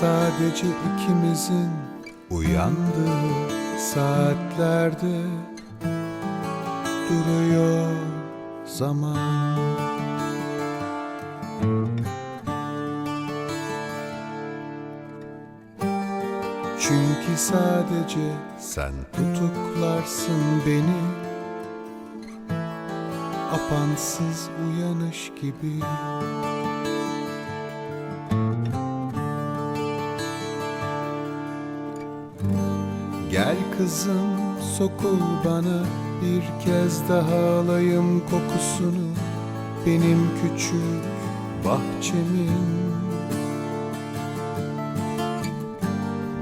Sadece ikimizin uyandığı saatlerde duruyor zaman. Çünkü sadece sen tutuklarsın beni Apansız uyanış gibi Gel kızım sokul bana. Bir kez daha alayım kokusunu. Benim küçük bahçemin.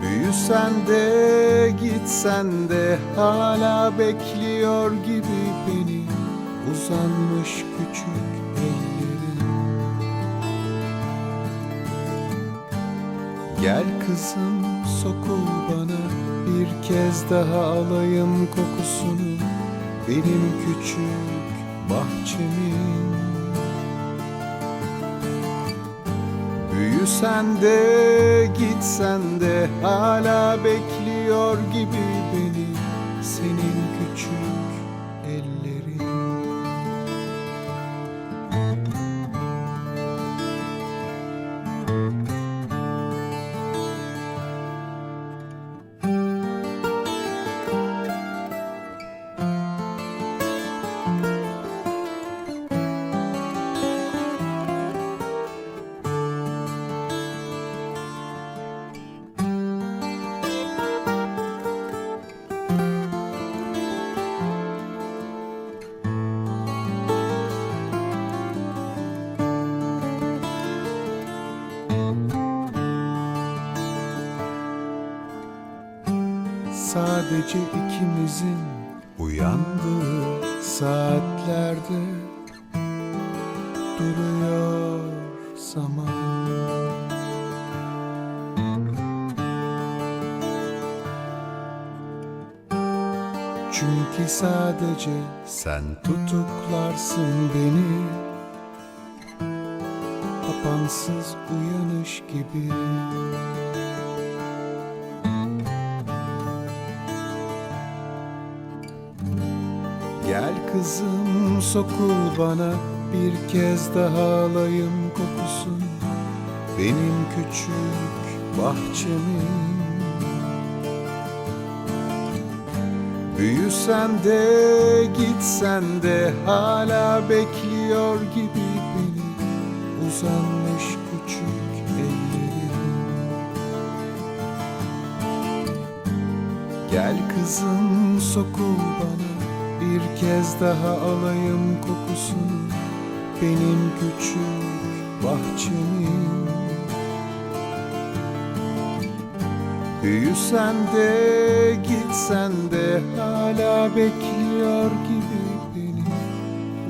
Büyüsen de gitsen de hala bekliyor gibi beni. Uzanmış küçük ellerin. Gel kızım sokul bana bir kez daha alayım kokusunu Benim küçük bahçemin. Büyüsen de gitsen de hala bekliyor gibi beni Senin küçük ellerin Sadece ikimizin uyandığı saatlerde duruyor zaman. Çünkü sadece sen tutuklarsın beni Kapansız uyanış gibi Gel kızım sokul bana. Bir kez daha alayım kokusun Benim küçük bahçemin. Büyüsen de gitsen de hala bekliyor gibi beni. Uzanmış küçük ellerin Gel kızım sokul bana bir kez daha alayım kokusunu Benim küçük bahçemin. Büyüsen de gitsen de hala bekliyor gibi beni.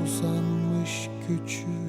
Uzanmış küçük